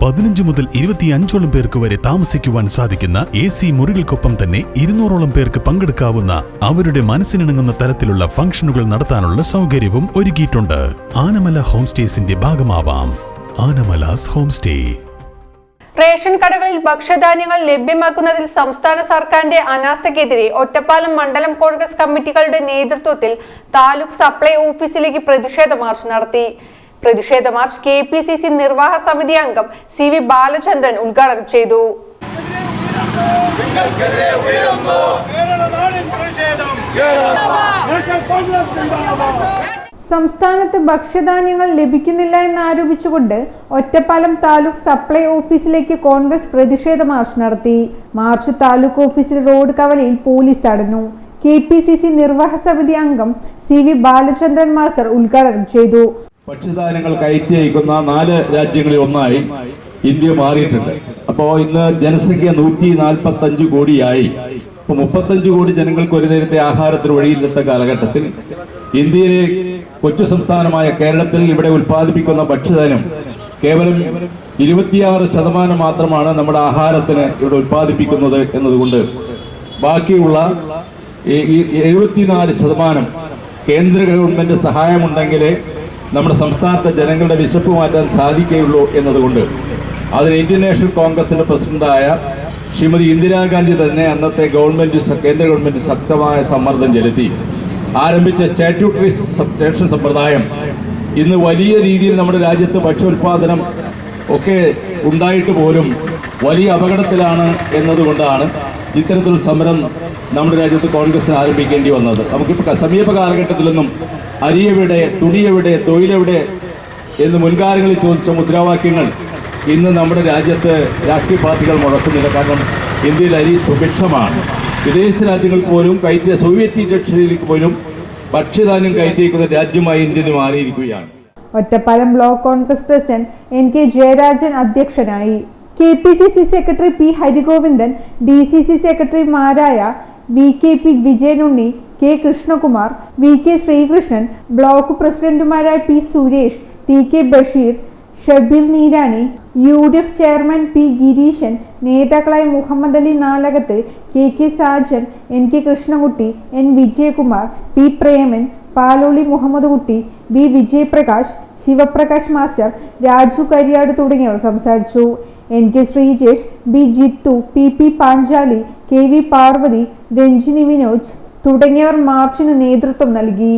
പതിനഞ്ച് മുതൽ ഇരുപത്തിയഞ്ചോളം പേർക്ക് വരെ താമസിക്കുവാൻ സാധിക്കുന്ന എ സി മുറികൾക്കൊപ്പം തന്നെ ഇരുന്നൂറോളം പേർക്ക് പങ്കെടുക്കാവുന്ന അവരുടെ മനസ്സിനിണങ്ങുന്ന തരത്തിലുള്ള ഫംഗ്ഷനുകൾ നടത്താനുള്ള സൗകര്യവും ഒരുക്കിയിട്ടുണ്ട്. ആനമല ഹോം സ്റ്റേസിന്റെ ഭാഗമാവാം. ആനമലാസ് ഹോം സ്റ്റേ റേഷൻ കടകളിൽ ഭക്ഷ്യധാന്യങ്ങൾ ലഭ്യമാക്കുന്നതിൽ സംസ്ഥാന സർക്കാരിന്റെ അനാസ്ഥയ്ക്കെതിരെ ഒറ്റപ്പാലം മണ്ഡലം കോൺഗ്രസ് കമ്മിറ്റികളുടെ നേതൃത്വത്തിൽ താലൂക്ക് സപ്ലൈ ഓഫീസിലേക്ക് പ്രതിഷേധ മാർച്ച് നടത്തി. പ്രതിഷേധ march K P C C നിർവാഹ സമിതി അംഗം സി വി ബാലചന്ദ്രൻ ഉദ്ഘാടനം ചെയ്തു. സംസ്ഥാനത്ത് ഭക്ഷ്യധാന്യങ്ങൾ ലഭിക്കുന്നില്ല എന്നാരോപിച്ചുകൊണ്ട് ഒറ്റപ്പാലം താലൂക്ക് സപ്ലൈ ഓഫീസിലേക്ക് കോൺഗ്രസ് പ്രതിഷേധ മാർച്ച് നടത്തി. മാർച്ച് താലൂക്ക് ഓഫീസിലെ റോഡ് കവലയിൽ പോലീസ് തടഞ്ഞു. കെ പി സി സി നിർവാഹക സമിതി അംഗം സി വി ബാലചന്ദ്രൻ മാസ്റ്റർ ഉദ്ഘാടനം ചെയ്തു. ഭക്ഷ്യധാന്യങ്ങൾ കയറ്റി അയക്കുന്ന നാല് രാജ്യങ്ങളിൽ ഒന്നായി ഇന്ത്യ മാറിയിട്ടുണ്ട്. അപ്പോൾ ഇന്ന് ജനസംഖ്യ നൂറ്റി നാൽപ്പത്തി അഞ്ച് കോടിയായി. ഇപ്പൊ മുപ്പത്തഞ്ച് കോടി ജനങ്ങൾക്ക് ഒരു നേരത്തെ ആഹാരത്തിന് വഴിയില്ലാത്ത കാലഘട്ടത്തിൽ ഇന്ത്യയിലെ കൊച്ചു സംസ്ഥാനമായ കേരളത്തിൽ ഇവിടെ ഉൽപ്പാദിപ്പിക്കുന്ന ഭക്ഷ്യധാന്യം കേവലം ഇരുപത്തിയാറ് ശതമാനം മാത്രമാണ് നമ്മുടെ ആഹാരത്തിന് ഇവിടെ ഉൽപ്പാദിപ്പിക്കുന്നത് എന്നതുകൊണ്ട് ബാക്കിയുള്ള എഴുപത്തിനാല് ശതമാനം കേന്ദ്ര ഗവൺമെന്റ് സഹായമുണ്ടെങ്കിലേ നമ്മുടെ സംസ്ഥാനത്തെ ജനങ്ങളുടെ വിശപ്പ് മാറ്റാൻ സാധിക്കുകയുള്ളൂ എന്നതുകൊണ്ട് അതിന് ഇന്ത്യൻ നാഷണൽ കോൺഗ്രസിന്റെ പ്രസിഡന്റായ ശ്രീമതി ഇന്ദിരാഗാന്ധി തന്നെ അന്നത്തെ ഗവൺമെന്റ് കേന്ദ്ര ഗവൺമെന്റ് ശക്തമായ സമ്മർദ്ദം ചെലുത്തി. ആരംഭിച്ച സ്റ്റാറ്റ്യൂട്ടറി സ്റ്റേഷൻ സമ്പ്രദായം ഇന്ന് വലിയ രീതിയിൽ നമ്മുടെ രാജ്യത്ത് ഭക്ഷ്യോൽപാദനം ഒക്കെ ഉണ്ടായിട്ട് പോലും വലിയ അപകടത്തിലാണ് എന്നതുകൊണ്ടാണ് ഇത്തരത്തിലുള്ള സമരം നമ്മുടെ രാജ്യത്ത് കോൺഗ്രസിന് ആരംഭിക്കേണ്ടി വന്നത്. നമുക്കിപ്പോൾ സമീപ കാലഘട്ടത്തിലൊന്നും അരിയെവിടെ തുണിയെവിടെ തൊഴിലെവിടെ എന്ന് മുൻകാലങ്ങളിൽ ചോദിച്ച മുദ്രാവാക്യങ്ങൾ ഇന്ന് നമ്മുടെ രാജ്യത്ത് രാഷ്ട്രീയ പാർട്ടികൾ മുഴക്കുന്നില്ല. കാരണം ഇന്ത്യയിൽ അരി സുഭിക്ഷമാണ്. വിദേശ രാജ്യങ്ങൾക്ക് പോലും കയറ്റിയ സോവിയറ്റ് രക്ഷയിലേക്ക് പോലും ഭക്ഷ്യധാന്യം കയറ്റിയിരിക്കുന്ന രാജ്യമായി ഇന്ത്യ മാറിയിരിക്കുകയാണ്. Ottapalam block Congress president N K Jayarajan അധ്യക്ഷനായി. K P C C secretary P Harigovindan D C C സെക്രട്ടറിമാരായ V K P Vijayanunni K Krishnakumar V K Sreekrishnan block പ്രസിഡന്റുമാരായ P Suresh T K Basheer Shabeer Neerani U D F chairman P Gireesan നേതാക്കളായ Muhammad Ali Nalakath K K Sajan N K Krishnakutty N Vijayakumar P Preman Paloli Muhammad Kutty V Vijayaprakash Sivaprakash master Raju Kariyad തുടങ്ങിയവർ സംസാരിച്ചു. N K Sreejesh B Jithu P P Panchali K V Parvathy Ranjini Vinoj തുടങ്ങിയവർ മാർച്ചിന് നേതൃത്വം നൽകി.